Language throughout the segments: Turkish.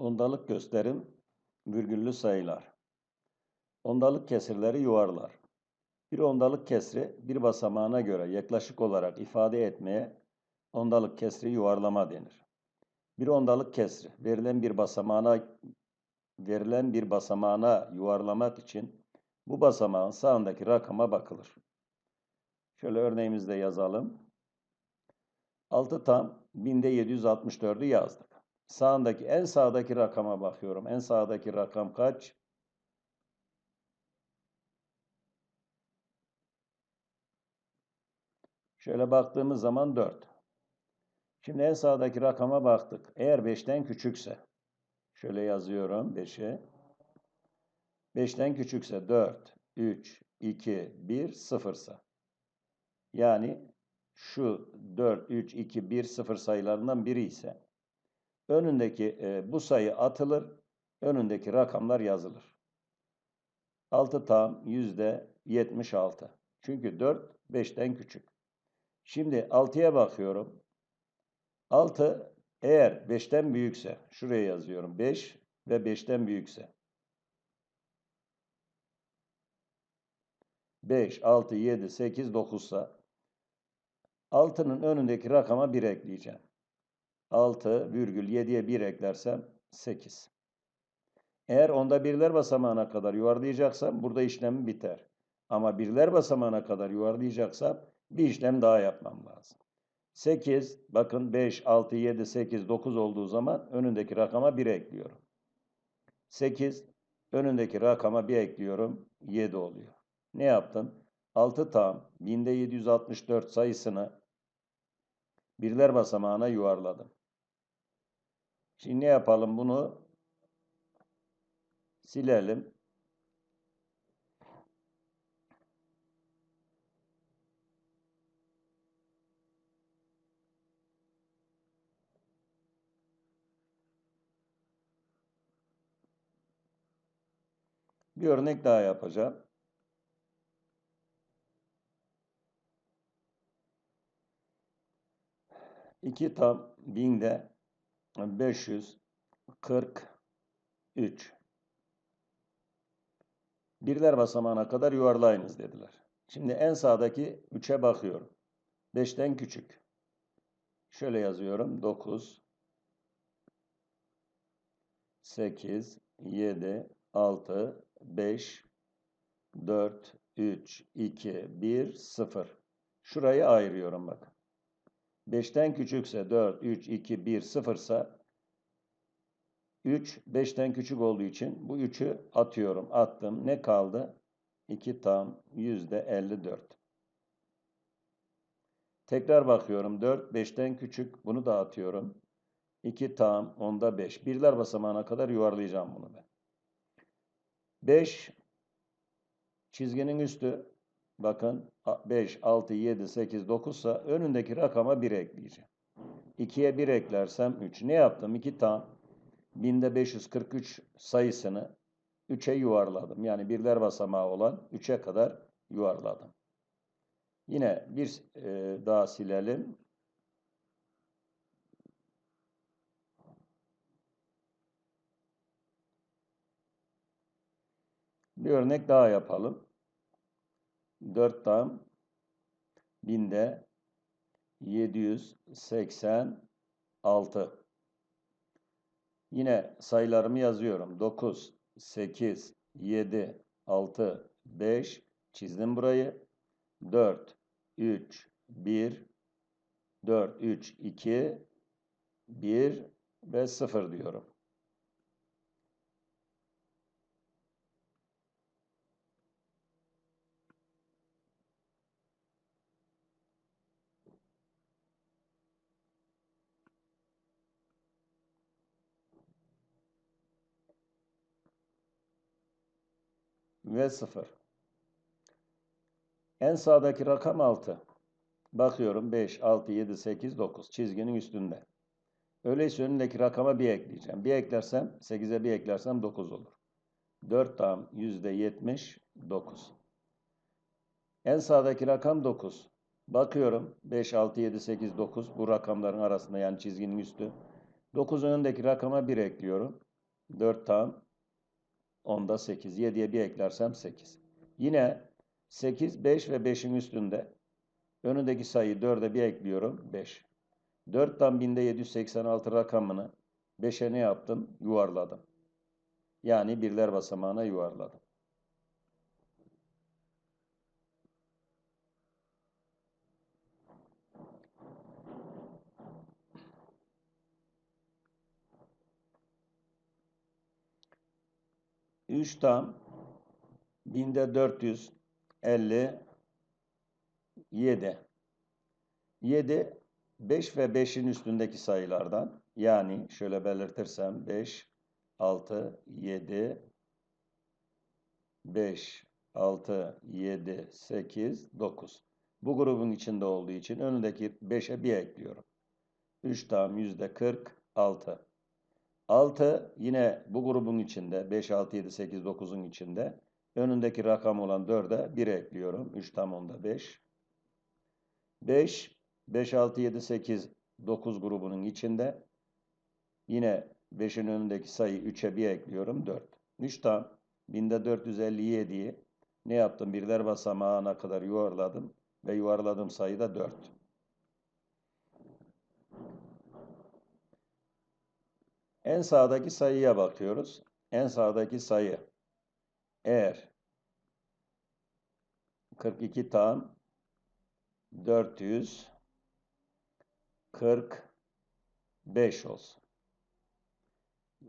Ondalık gösterim, virgüllü sayılar. Ondalık kesirleri yuvarlar. Bir ondalık kesri bir basamağına göre yaklaşık olarak ifade etmeye ondalık kesri yuvarlama denir. Bir ondalık kesri verilen bir basamağına verilen bir basamağına yuvarlamak için bu basamağın sağındaki rakama bakılır. Şöyle örneğimizde yazalım. 6 tam binde 764'ü yazdık. Sağındaki en sağdaki rakama bakıyorum. En sağdaki rakam kaç? Şöyle baktığımız zaman 4. Şimdi en sağdaki rakama baktık. Eğer 5'ten küçükse, şöyle yazıyorum 5'e. 5'ten küçükse 4, 3, 2, 1, 0 ise. Yani şu 4, 3, 2, 1, 0 sayılarından biri ise önündeki e, bu sayı atılır, önündeki rakamlar yazılır. 6 tam yüzde 76. Çünkü 4 5'ten küçük. Şimdi 6'ya bakıyorum. 6 eğer 5'ten büyükse, şuraya yazıyorum 5 ve 5'ten büyükse. 5, 6, 7, 8, 9 ise 6'nın önündeki rakama 1 ekleyeceğim. 6 virgül 7'ye 1 eklersem 8. Eğer onda birler basamağına kadar yuvarlayacaksam burada işlem biter. Ama birler basamağına kadar yuvarlayacaksam bir işlem daha yapmam lazım. 8, bakın 5, 6, 7, 8, 9 olduğu zaman önündeki rakama 1 ekliyorum. 8, önündeki rakama 1 ekliyorum, 7 oluyor. Ne yaptım? 6 tam, binde 764 sayısını birler basamağına yuvarladım. Şimdi ne yapalım bunu? Silelim. Bir örnek daha yapacağım. İki tam binde 543. Birler basamağına kadar yuvarlayınız dediler. Şimdi en sağdaki 3'e bakıyorum. 5'ten küçük. Şöyle yazıyorum. 9, 8, 7, 6, 5, 4, 3, 2, 1, 0. Şurayı ayırıyorum bak. 5'ten küçükse 4, 3, 2, 1, 0 ise 3, 5'ten küçük olduğu için bu 3'ü atıyorum. Attım. Ne kaldı? 2 tam %54. Tekrar bakıyorum. 4, 5'ten küçük. Bunu da atıyorum. 2 tam onda 5. Birler basamağına kadar yuvarlayacağım bunu ben. 5 çizginin üstü bakın 5, 6, 7, 8, 9 ise önündeki rakama 1 ekleyeceğim. 2'ye 1 eklersem 3. Ne yaptım? 2 tam binde 543 sayısını 3'e yuvarladım. Yani birler basamağı olan 3'e kadar yuvarladım. Yine bir e, daha silelim. Bir örnek daha yapalım. 4 tam binde 786. Yine sayılarımı yazıyorum. 9, 8, 7, 6, 5 çizdim burayı. 4, 3, 1, 4, 3, 2, 1 ve 0 diyorum. Ve 0. En sağdaki rakam 6. Bakıyorum 5, 6, 7, 8, 9 çizginin üstünde. Öyleyse önündeki rakama 1 ekleyeceğim. 1 eklersem 8'e 1 eklersem 9 olur. 4 tam %79. En sağdaki rakam 9. Bakıyorum 5, 6, 7, 8, 9 bu rakamların arasında yani çizginin üstü. 9'un önündeki rakama 1 ekliyorum. 4 tam 10'da 8. 7'ye bir eklersem 8. Yine 8, 5 ve 5'in üstünde. Önündeki sayıyı 4'e bir ekliyorum. 5. 4 tam 1000'de 786 rakamını 5'e ne yaptım? Yuvarladım. Yani birler basamağına yuvarladım. Üç tam binde dört yüz elli yedi. Yedi beş ve beşin üstündeki sayılardan yani şöyle belirtirsem beş, altı, yedi, beş, altı, yedi, sekiz, dokuz. Bu grubun içinde olduğu için önündeki 5'e bir ekliyorum. 3 tam yüzde 46. 6 yine bu grubun içinde 5, 6, 7, 8, 9'un içinde. Önündeki rakam olan 4'e 1 ekliyorum. 3 tam onda 5. 5, 5, 6, 7, 8, 9 grubunun içinde. Yine 5'in önündeki sayı 3'e 1 ekliyorum. 4. 3 tam 1457'yi ne yaptım? Birler basamağına kadar yuvarladım. Ve yuvarladığım sayı da 4. En sağdaki sayıya bakıyoruz. En sağdaki sayı eğer 42 tam 445 olsun.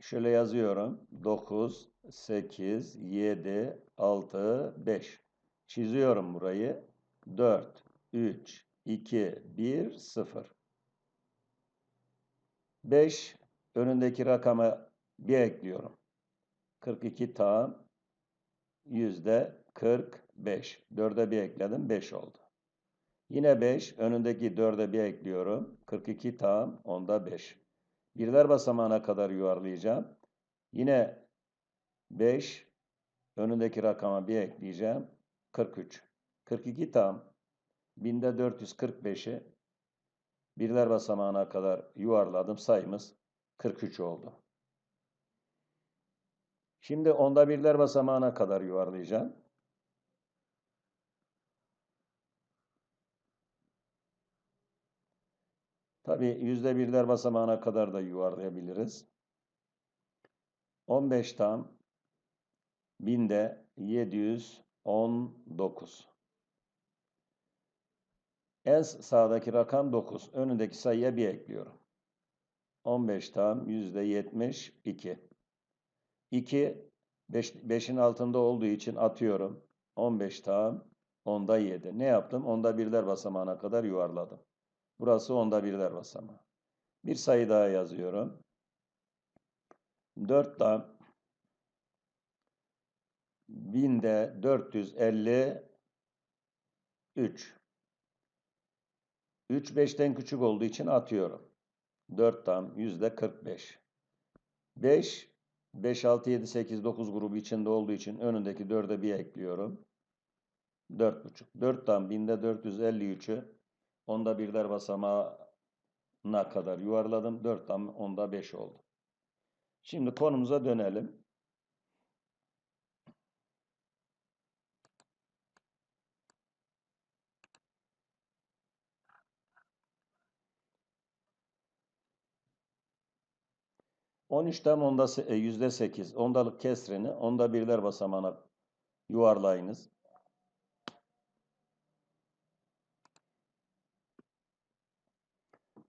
Şöyle yazıyorum. 9, 8, 7, 6, 5. Çiziyorum burayı. 4, 3, 2, 1, 0. 5 önündeki rakama bir ekliyorum. 42 tam yüzde 45. 4'e bir ekledim 5 oldu. Yine 5 önündeki 4'e bir ekliyorum. 42 tam onda 5. Birler basamağına kadar yuvarlayacağım. Yine 5 önündeki rakama bir ekleyeceğim. 43. 42 tam binde 445'i birler basamağına kadar yuvarladım. Sayımız 43 oldu. Şimdi onda birler basamağına kadar yuvarlayacağım. Tabi yüzde birler basamağına kadar da yuvarlayabiliriz. 15 tam binde 719. En sağdaki rakam 9. Önündeki sayıya bir ekliyorum. 15 tam yüzde 72. 2 5'in altında olduğu için atıyorum. 15 tam onda 7. Ne yaptım? Onda birler basamağına kadar yuvarladım. Burası onda birler basamağı. Bir sayı daha yazıyorum. 4 tam binde 453. 3 5'ten küçük olduğu için atıyorum. 4 tam yüzde 45. 5, 5, 6, 7, 8, 9 grubu içinde olduğu için önündeki 4'e bir ekliyorum. 4,5. 4 tam binde 453'ü onda birler basamağına kadar yuvarladım. 4 tam onda 5 oldu. Şimdi konumuza dönelim. On üçten onda e, yüzde sekiz. Ondalık kesrini onda birler basamağına yuvarlayınız.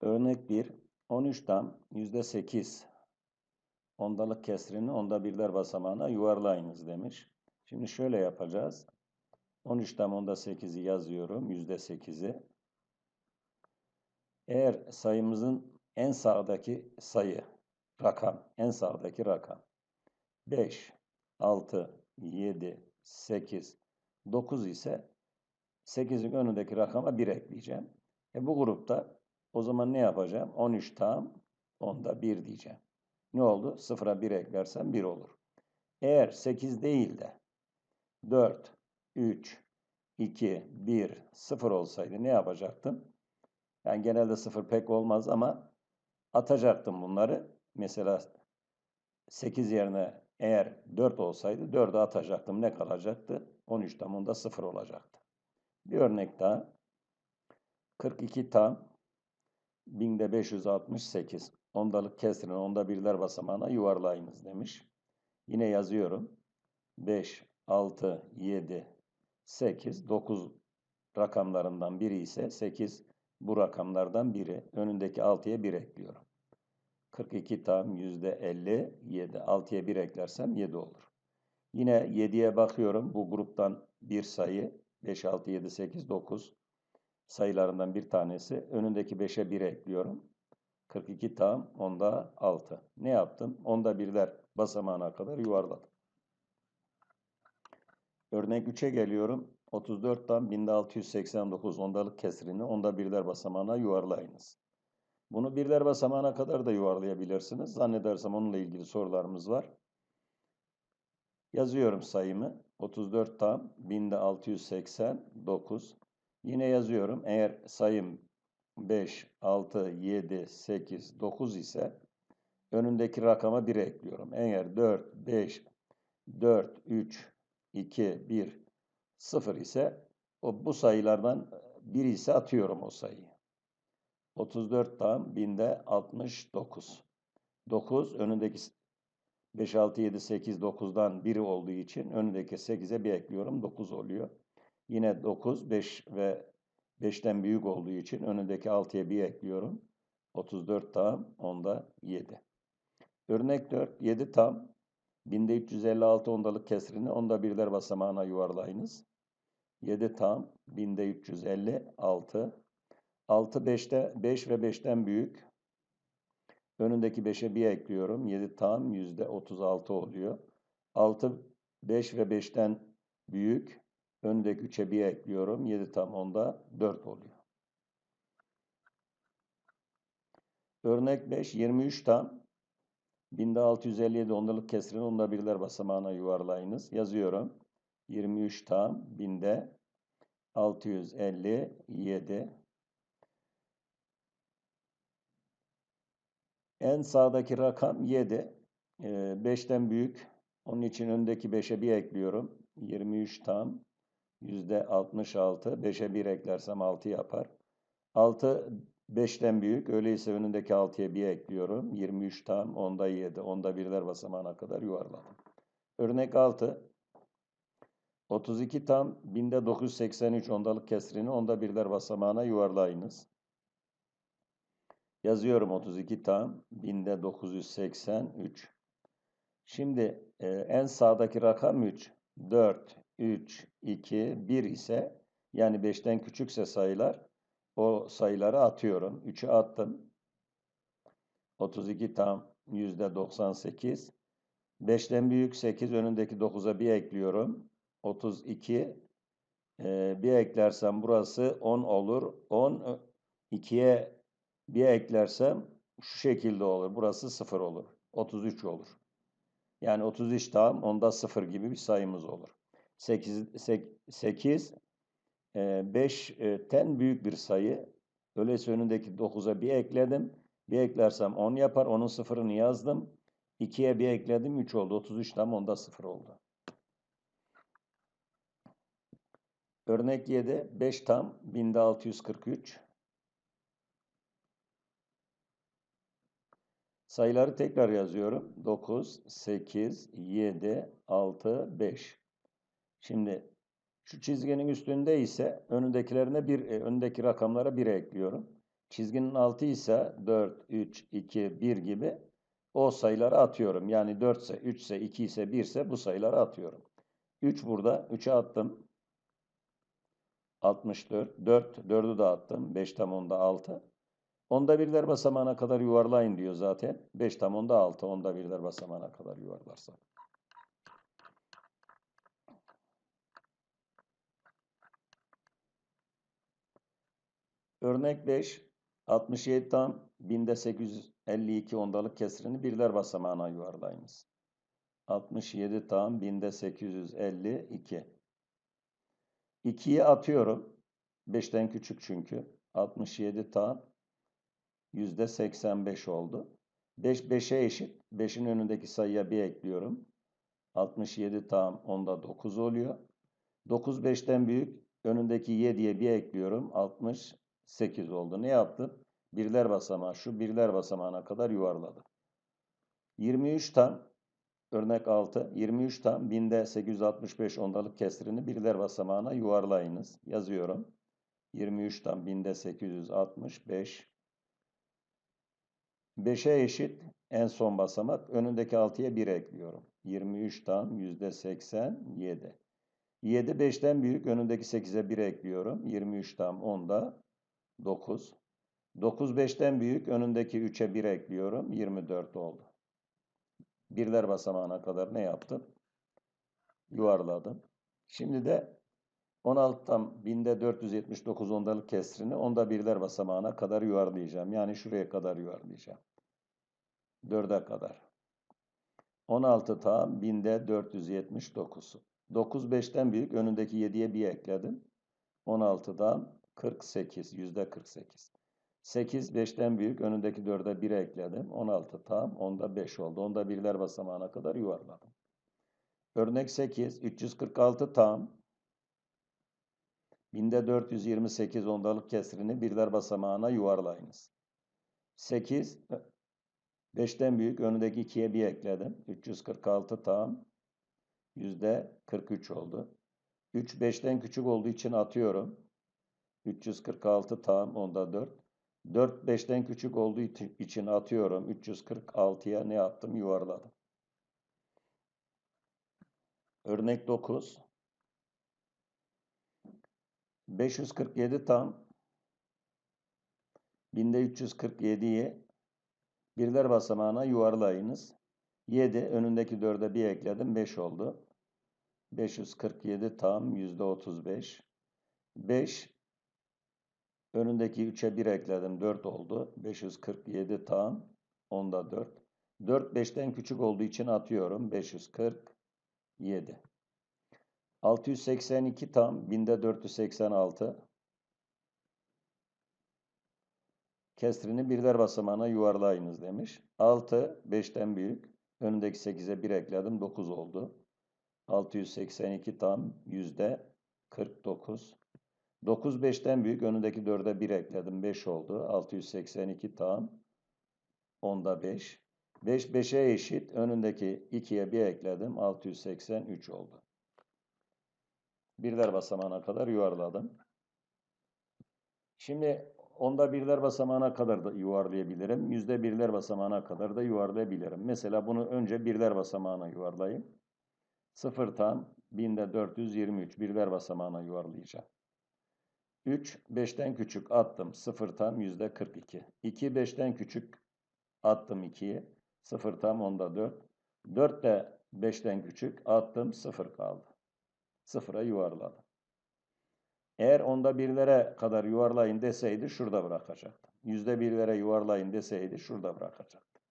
Örnek 1. 13 tam yüzde sekiz. Ondalık kesrini onda birler basamağına yuvarlayınız demiş. Şimdi şöyle yapacağız. 13 tam onda 8'i yazıyorum. Yüzde 8'i. Eğer sayımızın en sağdaki sayı, rakam, en sağdaki rakam 5, 6, 7, 8, 9 ise 8'in önündeki rakama 1 ekleyeceğim. E bu grupta o zaman ne yapacağım? 13 tam onda 1 diyeceğim. Ne oldu? 0'a 1 eklersem 1 olur. Eğer 8 değil de 4, 3, 2, 1, 0 olsaydı ne yapacaktım? Yani genelde 0 pek olmaz ama atacaktım bunları. Mesela 8 yerine eğer 4 olsaydı 4'ü atacaktım. Ne kalacaktı? 13 tam onda 0 olacaktı. Bir örnek daha. 42 tam binde 568. Ondalık kesirin onda birler basamağına yuvarlayınız demiş. Yine yazıyorum. 5, 6, 7, 8, 9 rakamlarından biri ise 8 bu rakamlardan biri. Önündeki 6'ya 1 ekliyorum. 42 tam %57. 6'ya 1 eklersem 7 olur. Yine 7'ye bakıyorum. Bu gruptan bir sayı. 5, 6, 7, 8, 9 sayılarından bir tanesi. Önündeki 5'e 1 ekliyorum. 42 tam onda 6. Ne yaptım? Onda birler basamağına kadar yuvarladım. Örnek 3'e geliyorum. 34 tam 1689 ondalık kesirini onda birler basamağına yuvarlayınız. Bunu birler basamağına kadar da yuvarlayabilirsiniz. Zannedersem onunla ilgili sorularımız var. Yazıyorum sayımı. 34 tam binde 689. Yine yazıyorum. Eğer sayım 5, 6, 7, 8, 9 ise önündeki rakama 1 ekliyorum. Eğer 4, 5, 4, 3, 2, 1, 0 ise o bu sayılardan biri ise atıyorum o sayıyı. 34 tam binde 69. 9 önündeki 5, 6, 7, 8, 9'dan biri olduğu için önündeki 8'e bir ekliyorum. 9 oluyor. Yine 9, 5 ve 5'ten büyük olduğu için önündeki 6'ya bir ekliyorum. 34 tam, onda 7. Örnek 4, 7 tam. Binde 356 ondalık kesrini onda birler basamağına yuvarlayınız. 7 tam, binde 356. 6 5'te 5 ve 5'ten büyük. Önündeki 5'e bir ekliyorum. 7 tam yüzde 36 oluyor. 6 5 ve 5'ten büyük. Önündeki 3'e bir ekliyorum. 7 tam onda 4 oluyor. Örnek 5 23 tam. Binde 657 ondalık kesirin onda birler basamağına yuvarlayınız. Yazıyorum. 23 tam binde 657 En sağdaki rakam 7. 5'ten büyük. Onun için öndeki 5'e 1 ekliyorum. 23 tam. %66. 5'e 1 eklersem 6 yapar. 6 5'ten büyük. Öyleyse önündeki 6'ya 1 ekliyorum. 23 tam. Onda 7. Onda birler basamağına kadar yuvarladım. Örnek 6. 32 tam. Binde 983 ondalık kesrini onda birler basamağına yuvarlayınız. Yazıyorum 32 tam. Binde 983. Şimdi e, en sağdaki rakam 3. 4, 3, 2, 1 ise yani 5'ten küçükse sayılar o sayıları atıyorum. 3'ü attım. 32 tam %98. 5'ten büyük 8 önündeki 9'a bir ekliyorum. 32 e, bir eklersem burası 10 olur. 10 2'ye bir eklersem şu şekilde olur. Burası 0 olur. 33 olur. Yani 33 tam onda 0 gibi bir sayımız olur. 8, 8 5'ten büyük bir sayı. Öyleyse önündeki 9'a bir ekledim. Bir eklersem 10 yapar. Onun sıfırını yazdım. 2'ye bir ekledim 3 oldu. 33 tam onda 0 oldu. Örnek 7. 5 tam 1643. Sayıları tekrar yazıyorum. 9, 8, 7, 6, 5. Şimdi şu çizginin üstünde ise önündekilerine bir, e, önündeki rakamlara 1 ekliyorum. Çizginin altı ise 4, 3, 2, 1 gibi o sayıları atıyorum. Yani 4 ise, 3 ise, 2 ise, 1 ise bu sayıları atıyorum. 3 burada. 3'e attım. 64. 4. 4'ü de attım. 5 tam onda 6. Onda birler basamağına kadar yuvarlayın diyor zaten. 5 tam onda 6. Onda birler basamağına kadar yuvarlarsak. Örnek 5. 67 tam binde 852 ondalık kesrini birler basamağına yuvarlayınız. 67 tam binde 852. 2'yi atıyorum. 5'ten küçük çünkü. 67 tam %85 oldu. 5 5'e eşit. 5'in önündeki sayıya 1 ekliyorum. 67 tam onda 9 oluyor. 9 5'ten büyük. Önündeki 7'ye 1 ekliyorum. 68 oldu. Ne yaptım? Birler basamağı şu birler basamağına kadar yuvarladım. 23 tam örnek 6. 23 tam binde 865 ondalık kestirini birler basamağına yuvarlayınız. Yazıyorum. 23 tam binde 865 5'e eşit en son basamak. Önündeki 6'ya 1 ekliyorum. 23 tam %87. 7 5'ten büyük. Önündeki 8'e 1 ekliyorum. 23 tam 10'da 9. 9 5'ten büyük. Önündeki 3'e 1 ekliyorum. 24 oldu. Birler basamağına kadar ne yaptım? Yuvarladım. Şimdi de 16'dan binde 479 ondalık kesrini onda birler basamağına kadar yuvarlayacağım. Yani şuraya kadar yuvarlayacağım. 4'e kadar. 16 tam binde 479. 9 5'ten büyük. Önündeki 7'ye 1 ekledim. 16'dan 48. Yüzde 48. 8 5'ten büyük. Önündeki 4'e 1 ekledim. 16 tam. Onda 5 oldu. Onda birler basamağına kadar yuvarladım. Örnek 8. 346 tam. Binde 428 ondalık kesrini birler basamağına yuvarlayınız. 8 5'ten büyük önündeki 2'ye 1 ekledim. 346 tam. Yüzde 43 oldu. 3 5'ten küçük olduğu için atıyorum. 346 tam onda 4. 4 5'ten küçük olduğu için atıyorum. 346'ya ne yaptım? Yuvarladım. Örnek 9. 547 tam. Binde 347'yi birler basamağına yuvarlayınız. 7 önündeki 4'e 1 ekledim 5 oldu. 547 tam %35. 5 önündeki 3'e 1 ekledim 4 oldu. 547 tam onda 4. 4 5'ten küçük olduğu için atıyorum 547. 682 tam binde 486. Kesrini birler basamağına yuvarlayınız demiş. 6 5'ten büyük. Önündeki 8'e 1 ekledim 9 oldu. 682 tam yüzde 49. 9 5'ten büyük. Önündeki 4'e 1 ekledim 5 oldu. 682 tam onda 5. 5 5'e eşit. Önündeki 2'ye 1 ekledim 683 oldu. Birler basamağına kadar yuvarladım. Şimdi onda birler basamağına kadar da yuvarlayabilirim. Yüzde birler basamağına kadar da yuvarlayabilirim. Mesela bunu önce birler basamağına yuvarlayayım. 0 tam binde 423 birler basamağına yuvarlayacağım. 3 5'ten küçük attım. 0 tam yüzde 42. 2 5'ten küçük attım 2'yi. 0 tam onda 4. 4 de 5'ten küçük attım 0 kaldı. Sıfıra yuvarladım. Eğer onda birlere kadar yuvarlayın deseydi şurada bırakacaktım. Yüzde birlere yuvarlayın deseydi şurada bırakacaktım.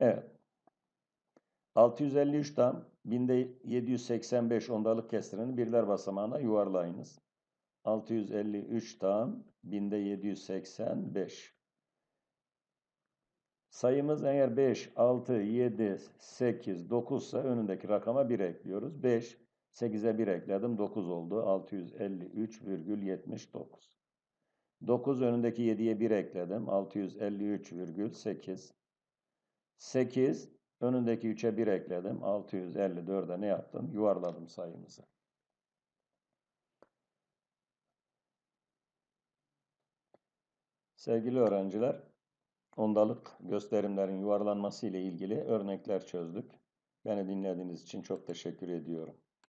Evet. 653 tam binde 785 ondalık kestirini birler basamağına yuvarlayınız. 653 tam binde 785. Sayımız eğer 5, 6, 7, 8, 9 ise önündeki rakama 1 ekliyoruz. 5, 8'e 1 ekledim 9 oldu. 653,79. 9 önündeki 7'ye 1 ekledim. 653,8. 8 önündeki 3'e 1 ekledim. 654'e ne yaptım? Yuvarladım sayımızı. Sevgili öğrenciler, ondalık gösterimlerin yuvarlanması ile ilgili örnekler çözdük. Beni dinlediğiniz için çok teşekkür ediyorum.